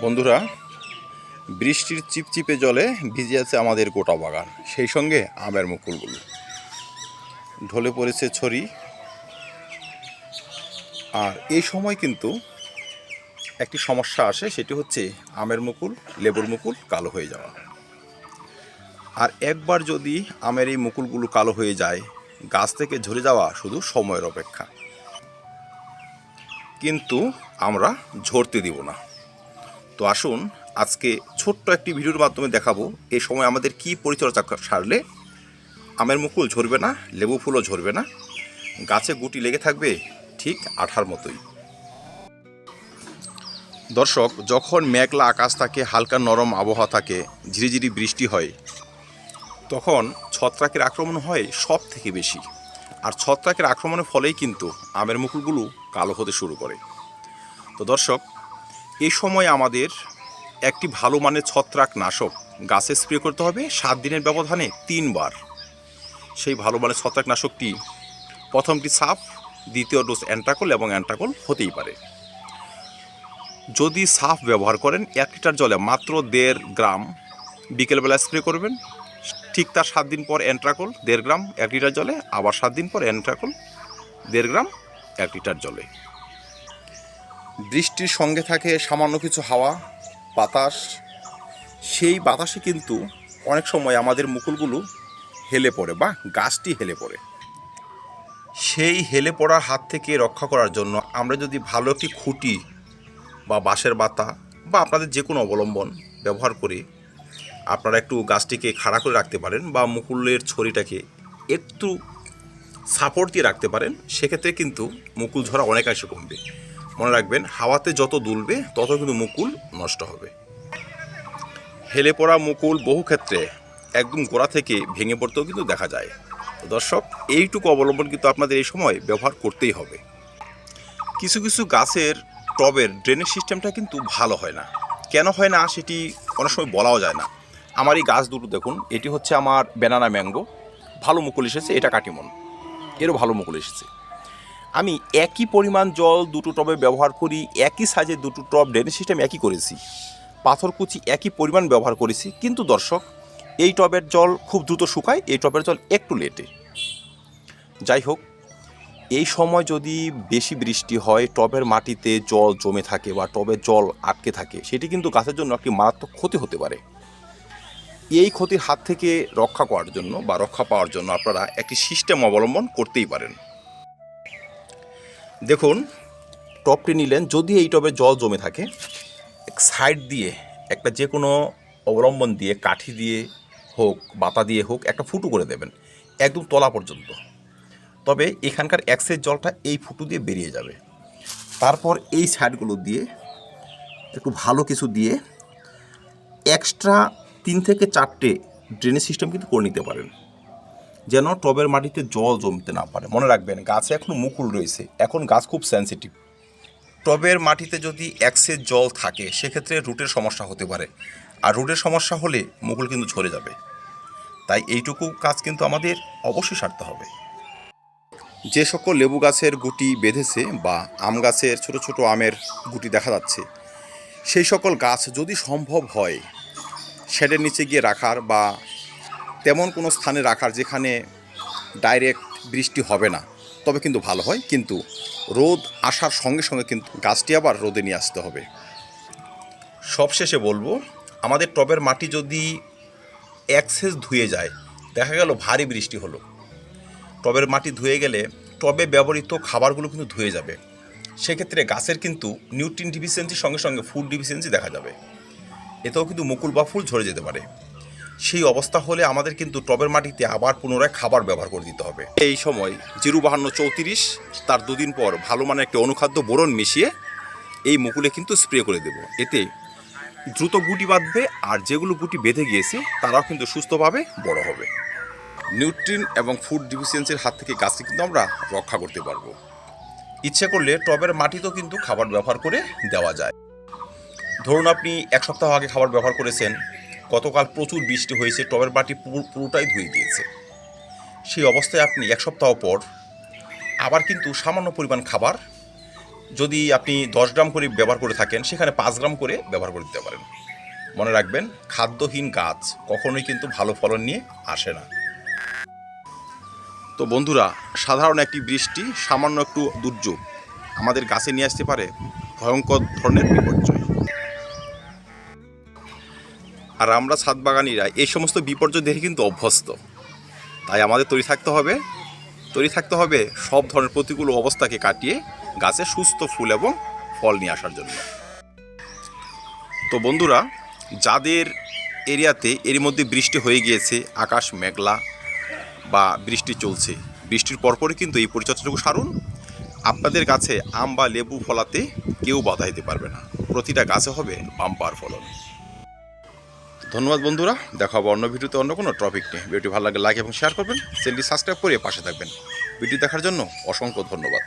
বন্ধুরা, বৃষ্টির চিপচিপে জলে ভিজে আছে আমাদের গোটা বাগান। সেই সঙ্গে আমের মুকুলগুলো। ঢলে পড়েছে ছড়ি। আর এই সময় কিন্তু একটি সমস্যা আসে, সেটি হচ্ছে আমের মুকুল, লেবুর মুকুল কালো হয়ে যাওয়া। আর একবার যদি আমের এই মুকুলগুলো কালো হয়ে যায়, গাছ থেকে ঝরে যাওয়া শুধু সময়ের অপেক্ষা। কিন্তু আমরা ঝরতে দিব না। তো আসুন আজকে ছোট্ট একটি ভিডিওর মাধ্যমে দেখাবো এই সময় আমাদের কি পরিচর্যা সারলে আমের মুকুল ঝরবে না, লেবু ফুলও ঝরবে না, গাছে গুটি লেগে থাকবে ঠিক আঠার মতোই। দর্শক, যখন মেঘলা আকাশ থাকে, হালকা নরম আবহাওয়া থাকে, ঝিরিঝিরি বৃষ্টি হয়, তখন ছত্রাকের আক্রমণ হয় সব থেকে বেশি। আর ছত্রাকের আক্রমণের ফলেই কিন্তু আমের মুকুলগুলো কালো হতে শুরু করে। তো দর্শক এই সময় আমাদের একটি ভালো মানের ছত্রাক নাশক গাছে স্প্রে করতে হবে। সাত দিনের ব্যবধানে তিনবার। সেই ভালো মানের ছত্রাক নাশকটি প্রথমটি সাফ, দ্বিতীয় ডোজ অ্যান্টাকল এবং অ্যান্টাকল হতেই পারে। যদি সাফ ব্যবহার করেন, এক লিটার জলে মাত্র দেড় গ্রাম বিকেলবেলা স্প্রে করবেন। ঠিক তার সাত দিন পর অ্যান্ট্রাকল দেড় গ্রাম এক লিটার জলে, আবার সাত দিন পর অ্যান্ট্রাকল দেড় গ্রাম এক লিটার জলে। বৃষ্টির সঙ্গে থাকে সামান্য কিছু হাওয়া, বাতাস। সেই বাতাসে কিন্তু অনেক সময় আমাদের মুকুলগুলো হেলে পড়ে বা গাছটি হেলে পড়ে। সেই হেলে পড়ার হাত থেকে রক্ষা করার জন্য আমরা যদি ভালো একটি খুঁটি বা বাঁশের বাতা বা আপনাদের যে কোনো অবলম্বন ব্যবহার করে আপনারা একটু গাছটিকে খাড়া করে রাখতে পারেন বা মুকুলের ছড়িটাকে একটু সাপোর্ট দিয়ে রাখতে পারেন, সেক্ষেত্রে কিন্তু মুকুল ঝরা অনেকাংশে কমবে। মনে রাখবেন, হাওয়াতে যত দুলবে, তত কিন্তু মুকুল নষ্ট হবে। হেলে পড়া মুকুল বহু ক্ষেত্রে একদম গোড়া থেকে ভেঙে পড়তেও কিন্তু দেখা যায়। দর্শক, এইটুকু অবলম্বন কিন্তু আপনাদের এই সময় ব্যবহার করতেই হবে। কিছু কিছু গাছের টবের ড্রেনেজ সিস্টেমটা কিন্তু ভালো হয় না। কেন হয় না সেটি অনেক সময় বলাও যায় না। আমার এই গাছ দুটো দেখুন, এটি হচ্ছে আমার ব্যানানা ম্যাঙ্গো ভালো মুকুল এসেছে, এটা কাটিমন। এরও ভালো মুকুল এসেছে। আমি একই পরিমাণ জল দুটো টবে ব্যবহার করি, একই সাইজের দুটো টব ড্রেনেজ সিস্টেম একই করেছি। পাথরকুচি একই পরিমাণ ব্যবহার করেছি, কিন্তু দর্শক, এই টবের জল খুব দ্রুত শুকায়, এই টবের জল একটু লেটে। যাই হোক, এই সময় যদি বেশি বৃষ্টি হয়, টবের মাটিতে জল জমে থাকে বা টবের জল আটকে থাকে, সেটি কিন্তু গাছের জন্য একটি মারাত্মক ক্ষতি হতে পারে। এই ক্ষতির হাত থেকে রক্ষা করার জন্য বা রক্ষা পাওয়ার জন্য আপনারা একটি সিস্টেম অবলম্বন করতেই পারেন। দেখুন টবটি নিলেন যদি এই টবে জল জমে থাকে সাইড দিয়ে, একটা যে কোনো অবলম্বন দিয়ে, কাঠি দিয়ে হোক, বাতা দিয়ে হোক, একটা ফুটো করে দেবেন, একদম তলা পর্যন্ত। তবে এখানকার অ্যাক্সেস জলটা এই ফুটো দিয়ে বেরিয়ে যাবে। তারপর এই সাইডগুলো দিয়ে, একটু ভালো কিছু দিয়ে এক্সট্রা তিন থেকে চারটে ড্রেনেজ সিস্টেম কিন্তু করে নিতে পারেন। যেন টবের মাটিতে জল জমতে না পারে। মনে রাখবেন, গাছে এখন মুকুল রয়েছে। এখন গাছ খুব সেন্সিটিভ টবের মাটিতে যদি অ্যাক্সেস জল থাকে, সেক্ষেত্রে রুটের সমস্যা হতে পারে। আর রুটের সমস্যা হলে মুকুল কিন্তু ঝরে যাবে। তাই এইটুকু কাজ কিন্তু আমাদের অবশ্যই সারতে হবে। যে সকল লেবু গাছের গুটি বেঁধেছে বা আম গাছের ছোট ছোট আমের গুটি দেখা যাচ্ছে, সেই সকল গাছ যদি সম্ভব হয়, শেডের নিচে গিয়ে রাখার বা তেমন কোনো স্থানে রাখার যেখানে ডাইরেক্ট বৃষ্টি হবে না। তবে কিন্তু ভালো হয়, কিন্তু রোদ আসার সঙ্গে সঙ্গে কিন্তু গাছটি আবার রোদে নিয়ে আসতে হবে। সবশেষে বলব, আমাদের টবের মাটি যদি অ্যাক্সেস ধুয়ে যায়, দেখা গেল ভারী বৃষ্টি হলো। টবের মাটি ধুয়ে গেলে টবে ব্যবহৃত খাবারগুলো কিন্তু ধুয়ে যাবে। সেক্ষেত্রে গাছের কিন্তু নিউট্রিন ডিফিসিয়েন্সির সঙ্গে সঙ্গে ফুড ডিফিসিয়েন্সি দেখা যাবে। এতেও কিন্তু মুকুল বা ফুল ঝরে যেতে পারে। সেই অবস্থা হলে আমাদের কিন্তু টবের মাটিতে আবার পুনরায় খাবার ব্যবহার করে দিতে হবে। এই সময় জিরো বাহান্ন চৌত্রিশ তার দুদিন পর ভালো মানের একটি অনুখাদ্য বোরন মিশিয়ে এই মুকুলে কিন্তু স্প্রে করে দেব। এতে দ্রুত গুটি বাঁধবে আর যেগুলো গুটি বেঁধে গিয়েছে তারাও কিন্তু সুস্থভাবে বড় হবে। নিউট্রিন এবং ফুড ডিফিসিয়েন্সির হাত থেকে গাছকে কিন্তু আমরা রক্ষা করতে পারব। ইচ্ছে করলে টবের মাটিতেও কিন্তু খাবার ব্যবহার করে দেওয়া যায়। ধরুন আপনি এক সপ্তাহ আগে খাবার ব্যবহার করেছেন গতকাল প্রচুর বৃষ্টি হয়েছে, টবের মাটি পুরোটাই ধুয়ে দিয়েছে। সেই অবস্থায় আপনি এক সপ্তাহ পর আবার কিন্তু সামান্য পরিমাণ খাবার যদি আপনি দশ গ্রাম করে ব্যবহার করে থাকেন, সেখানে পাঁচ গ্রাম করে ব্যবহার করে দিতে পারেন। মনে রাখবেন, খাদ্যহীন গাছ কখনোই কিন্তু ভালো ফলন নিয়ে আসে না। তো বন্ধুরা, সাধারণ একটি বৃষ্টি, সামান্য একটু দুর্যোগ আমাদের গাছে নিয়ে আসতে পারে ভয়ঙ্কর ধরনের বিপর্যয়। আর আমরা ছাদ বাগানিরা এই সমস্ত বিপর্যয় দেখে কিন্তু অভ্যস্ত। তাই আমাদের তৈরি থাকতে হবে, তৈরি থাকতে হবে সব ধরনের প্রতিকূল অবস্থাকে কাটিয়ে গাছে সুস্থ ফুল এবং ফল নিয়ে আসার জন্য। তো বন্ধুরা, যাদের এরিয়াতে এর মধ্যে বৃষ্টি হয়ে গিয়েছে, আকাশ মেঘলা বা বৃষ্টি চলছে, বৃষ্টির পরপরই কিন্তু এই পরিচর্যাটুকু সারুন। আপনাদের গাছে আম বা লেবু ফলাতে কেউ বাধা দিতে পারবে না। প্রতিটা গাছে হবে বাম্পার ফলন। ধন্যবাদ বন্ধুরা, দেখা হবে অন্য ভিডিওতে অন্য কোনো টপিক নিয়ে। ভিডিওটি ভালো লাগে লাইক এবং শেয়ার করবেন, চ্যানেলটি সাবস্ক্রাইব করে পাশে থাকবেন। ভিডিও দেখার জন্য অসংখ্য ধন্যবাদ।